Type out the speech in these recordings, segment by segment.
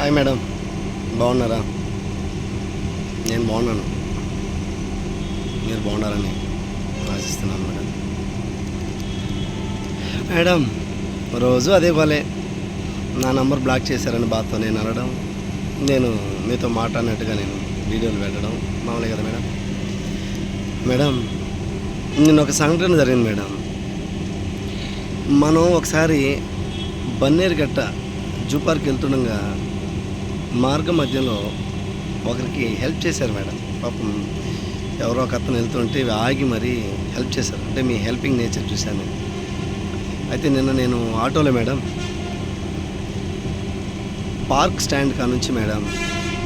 Hi madam బాగున్నారా? నేను బాగున్నాను. మీరు బాగున్నారని ఆశిస్తున్నాను మేడం మేడం రోజు అదే పోలే నా నంబర్ బ్లాక్ చేశారని బాధతో నేను అనడం నేను మీతో మాట్లాడినట్టుగా నేను వీడియోలు పెట్టడం మామూలే కదా మేడం మేడం నిన్న ఒక సంఘటన జరిగింది మేడం మనం ఒకసారి బన్నేరుగట్ట జూ పార్క్ వెళ్తుండగా మార్గ మధ్యలో ఒకరికి హెల్ప్ చేశారు మేడం. పాపం ఎవరో ఒక అతను వెళ్తుంటే ఆగి మరీ హెల్ప్ చేశారు. అంటే మీ హెల్పింగ్ నేచర్ చూశాను. అయితే నిన్న నేను ఆటోలో మేడం పార్క్ స్టాండ్ కా నుంచి మేడం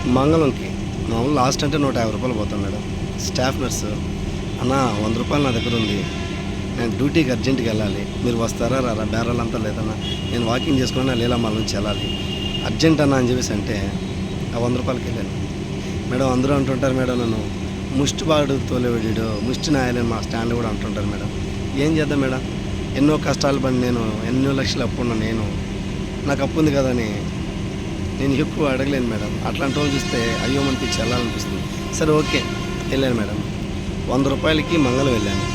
మంగళంకి మామూలు లాస్ట్ అంటే నూట యాభై రూపాయలు పోతాం మేడం. స్టాఫ్ నర్సు అన్న వంద రూపాయలు నా దగ్గర ఉంది. నేను డ్యూటీకి అర్జెంట్కి వెళ్ళాలి. మీరు వస్తారా రారా? బేరాలంతా లేదన్నా. నేను వాకింగ్ చేసుకుని లీలామాల నుంచి వెళ్ళాలి. అర్జెంట్ అన్న అని చెప్పేసి అంటే ఆ వంద రూపాయలకి వెళ్ళాను. మేడం అందరూ అంటుంటారు మేడం నన్ను ముష్టి బాడు తోలేవాడు ముష్టి నాయలని మా స్టాండ్ కూడా అంటుంటారు మేడం. ఏం చేద్దాం మేడం? ఎన్నో కష్టాలు పడి నేను ఎన్నో లక్షలు అప్పు ఉన్నా నేను నాకు అప్పు ఉంది కదని నేను ఎక్కువ అడగలేను మేడం. అట్లాంటి రోజు చూస్తే అయ్యో మనకి వెళ్ళాలనిపిస్తుంది. సరే ఓకే వెళ్ళాను మేడం. వంద రూపాయలకి మంగళం వెళ్ళాను.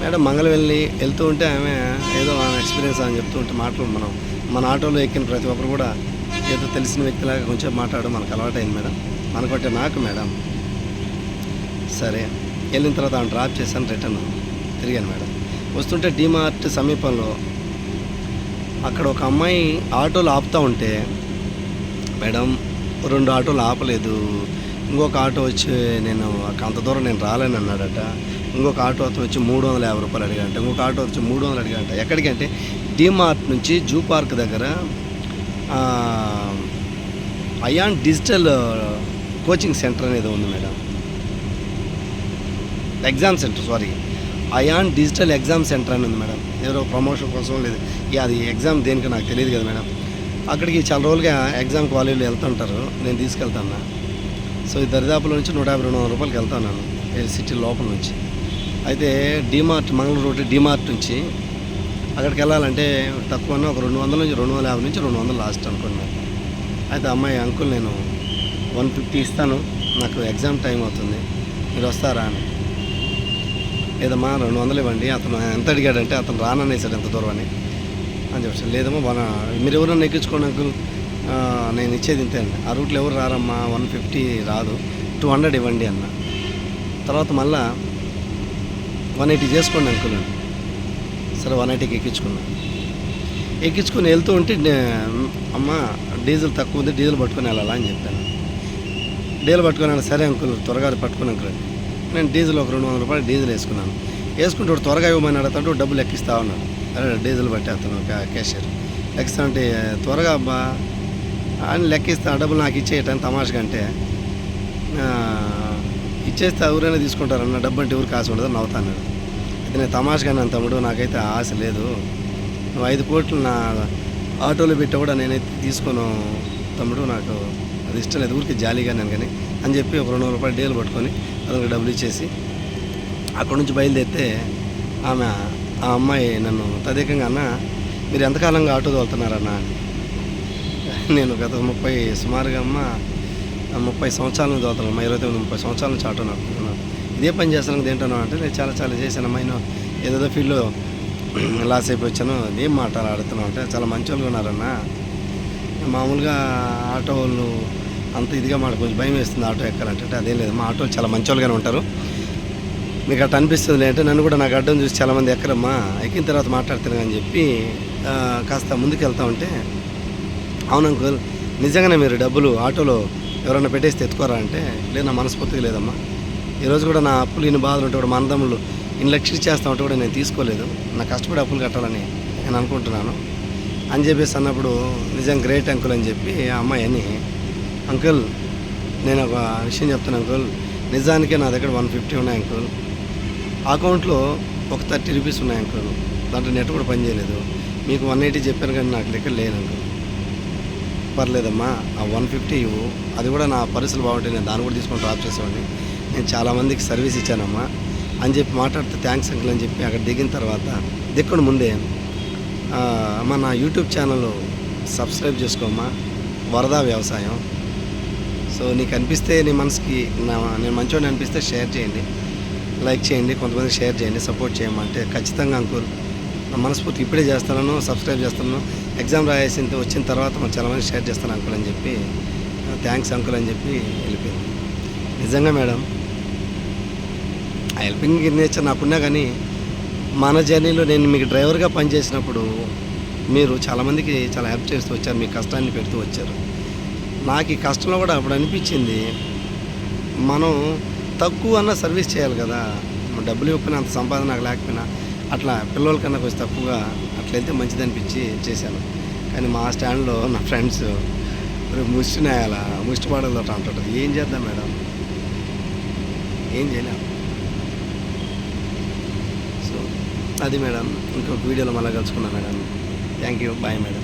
మేడం మంగళం వెళ్ళి వెళ్తూ ఉంటే ఆమె ఏదో ఆమె ఎక్స్పీరియన్స్ అని చెప్తూ ఉంటే మాటలు మనం. మన ఆటోలో ఎక్కిన ప్రతి ఒక్కరు కూడా ఏదో తెలిసిన వ్యక్తిలాగా కొంచెం మాట్లాడడం మనకు అలవాటైంది మేడం. మనకొట్టే నాకు మేడం. సరే. వెళ్ళిన తర్వాత ఆమె డ్రాప్ చేశాను రిటర్న్ తిరిగాను మేడం. వస్తుంటే డిమార్ట్ సమీపంలో అక్కడ ఒక అమ్మాయి ఆటోలు ఆపుతూ ఉంటే మేడం రెండు ఆటోలు ఆపలేదు. ఇంకొక ఆటో వచ్చి నేను అంత దూరం నేను రాలేను అన్నాడట. ఇంకొక ఆటో అతను వచ్చి మూడు వందల యాభై రూపాయలు అడిగాడంట. ఇంకొక ఆటో వచ్చి మూడు వందలు అడిగాడంట. ఎక్కడికంటే డిమార్ట్ నుంచి జూ పార్క్ దగ్గర అయాన్ డిజిటల్ కోచింగ్ సెంటర్ అనేది ఉంది madam. Exam centre sorry. Ayan digital exam centre అని ఉంది మేడం. ఏదో ప్రమోషన్ కోసం లేదు. అది ఎగ్జామ్ దేనికి నాకు తెలియదు కదా మేడం. అక్కడికి చాలా రోజులుగా ఎగ్జామ్ కాలేజీలో వెళ్తుంటారు. నేను తీసుకెళ్తాను సో ఈ దరిదాపుల నుంచి నూట యాభై రెండు వందల రూపాయలకి వెళ్తాను నేను సిటీ లోపల నుంచి. అయితే డిమార్ట్ మంగళూరు రోడ్డు డిమార్ట్ నుంచి అక్కడికి వెళ్ళాలంటే తక్కువ ఒక రెండు వందల నుంచి రెండు వందల యాభై నుంచి రెండు వందలు లాస్ట్ అనుకోండి అయితే అమ్మాయి అంకుల్ నేను వన్ ఫిఫ్టీ ఇస్తాను నాకు ఎగ్జామ్ టైం అవుతుంది మీరు వస్తారా అని. లేదమ్మా రెండు వందలు ఇవ్వండి అతను ఎంత అడిగాడంటే అతను రాననేసాడు ఎంత దూరం అని. అని చెప్పి లేదమ్మా మన మీరు ఎవరన్నా ఎక్కించుకోండి అంకుల్. నేను ఇచ్చేది ఇంతే అండి. ఆ రూట్లో ఎవరు రారమ్మా వన్ ఫిఫ్టీ రాదు టూ హండ్రెడ్ ఇవ్వండి అన్న. తర్వాత మళ్ళా వన్ ఎయిటీ చేసుకోండి అంకుల్ సరే వన్ ఎయిటీకి ఎక్కించుకున్నాను ఎక్కించుకొని వెళ్తూ ఉంటే నే- అమ్మ డీజిల్ తక్కువ ఉంది డీజిల్ పట్టుకొని వెళ్ళాలా అని చెప్పాను. డీజిల్ పట్టుకొని సరే అంకుల్ త్వరగా పట్టుకుని అంకుల్ నేను డీజిల్ ఒక రెండు వందల రూపాయలు డీజిల్ వేసుకున్నాను. వేసుకుంటే వాడు త్వరగా ఇవ్వమని అడుగుతాడు డబ్బులు ఎక్కిస్తా ఉన్నాడు. అరే డీజిల్ పట్టేస్తాను అతను క్యాషియర్. ఎక్కిస్తా అంటే త్వరగా అబ్బా అని లెక్కిస్తా డబ్బులు నాకు ఇచ్చేయటని తమాషగా అంటే ఇచ్చేస్తే ఎవరైనా తీసుకుంటారన్న డబ్బు అంటే ఎవరు ఆశ ఉండదు నవ్వుతాను ఇది నేను తమాషగా నా తమ్ముడు నాకైతే ఆశ లేదు. నువ్వు ఐదు కోట్లు నా ఆటోలో పెట్టి కూడా నేనైతే తీసుకోను తమ్ముడు నాకు అది ఇష్టం లేదు. ఊరికి జాలీగా నేను కానీ అని చెప్పి ఒక రెండు వందల రూపాయలు డీలు పట్టుకొని అతనికి డబ్బులు ఇచ్చేసి అక్కడ నుంచి బయలుదేరితే ఆమె ఆ అమ్మాయి నన్ను తదేకంగా అన్న మీరు ఎంతకాలంగా ఆటో తోలుతున్నారన్న నేను గత ముప్పై సుమారుగా అమ్మ ముప్పై సంవత్సరాల నుంచి చదువుతున్నాను అమ్మా ఇరవై తొమ్మిది ముప్పై సంవత్సరాల నుంచి ఆటో నాకు. ఇదే పని చేస్తాను ఏంటన్నా అంటే నేను చాలా చాలా చేశాను. అమ్మా నేను ఏదేదో ఫీల్డ్లో లాస్ అయిపోయి వచ్చాను ఏం మాటలు ఆడుతున్నావు అంటే చాలా మంచి వాళ్ళు ఉన్నారన్న. మామూలుగా ఆటో వాళ్ళు అంత ఇదిగా మాట కొంచెం భయం వేస్తుంది ఆటో ఎక్కాలంటే. అదేం లేదు. మా ఆటో చాలా మంచి వాళ్ళుగానే ఉంటారు. మీకు అట్లా అనిపిస్తుంది అంటే నన్ను కూడా నాకు అడ్డం చూసి చాలామంది ఎక్కరమ్మా. ఎక్కిన తర్వాత మాట్లాడతాను అని చెప్పి కాస్త ముందుకు వెళ్తా ఉంటే అవును అంకుల్ నిజంగానే మీరు డబ్బులు ఆటోలో ఎవరైనా పెట్టేసి తెచ్చుకోరా అంటే లేదు నా మనస్ఫూర్తిగా లేదమ్మా. ఈరోజు కూడా నా అప్పులు ఇన్ని బాధలు ఉంటే కూడా మా అన్నదమ్ములు ఇన్ని లక్షలు చేస్తా ఉంటే కూడా నేను తీసుకోలేదు. నా కష్టపడి అప్పులు కట్టాలని నేను అనుకుంటున్నాను. అని చెప్పేసి అన్నప్పుడు నిజం గ్రేట్ అంకుల్ అని చెప్పి ఆ అమ్మాయి అని అంకుల్ నేను ఒక విషయం చెప్తాను అంకుల్. నిజానికే నా దగ్గర వన్ ఫిఫ్టీ ఉన్నాయి అంకుల్. అకౌంట్లో ఒక థర్టీ రూపీస్ ఉన్నాయి అంకుల్. దాంట్లో నెట్ కూడా పనిచేయలేదు మీకు వన్ ఎయిటీ చెప్పాను కానీ నాకు లెక్క లేదు అంకుల్. పర్లేదమ్మా ఆ వన్ ఫిఫ్టీ ఇవ్వు. అది కూడా నా పరిస్థితులు బాగుంటే నేను దాన్ని కూడా తీసుకొని డ్రాప్ చేసేవాడిని. నేను చాలామందికి సర్వీస్ ఇచ్చానమ్మా అని చెప్పి మాట్లాడితే థ్యాంక్స్ అంకుల్ అని చెప్పి అక్కడ దిగిన తర్వాత దిక్కడు ముందే అమ్మా నా యూట్యూబ్ ఛానల్ సబ్స్క్రైబ్ చేసుకోమ్మా వరద వ్యవసాయం. సో నీకు అనిపిస్తే నీ మనసుకి నా నేను మంచివాడిని అనిపిస్తే షేర్ చేయండి లైక్ చేయండి కొంతమంది షేర్ చేయండి సపోర్ట్ చేయమంటే ఖచ్చితంగా అంకుల్ నా మనస్ఫూర్తి ఇప్పుడే చేస్తాను సబ్స్క్రైబ్ చేస్తాను ఎగ్జామ్ రాయేసిన వచ్చిన తర్వాత మనం చాలా మంది షేర్ చేస్తాను అంకుల్ అని చెప్పి థ్యాంక్స్ అంకుల్ అని చెప్పి వెళ్ళిపోయింది. నిజంగా మేడం హెల్పింగ్ నేచర్ నాకున్నా కానీ మన జర్నీలో నేను మీకు డ్రైవర్గా పనిచేసినప్పుడు మీరు చాలామందికి చాలా హెల్ప్ చేస్తూ వచ్చారు మీ కష్టాన్ని పెడుతూ వచ్చారు. నాకు ఈ కష్టంలో కూడా అప్పుడు అనిపించింది మనం తక్కువ అన్న సర్వీస్ చేయాలి కదా. డబ్బులు ఇవ్వకపోయినా అంత సంపాదన నాకు లేకపోయినా అట్లా పిల్లల కన్నా కొంచెం తక్కువగా అట్లా వెళ్తే మంచిది అనిపించి చేశాను. కానీ మా స్టాండ్లో నా ఫ్రెండ్స్ ముష్టి నేయాల? ముష్టి పాడలతో అంటుంటారు. ఏం చేద్దాం మేడం? ఏం చేయలేం సో అది మేడం ఇంకొక వీడియోలో మళ్ళీ కలుసుకున్నాం madam. Thank you bye madam.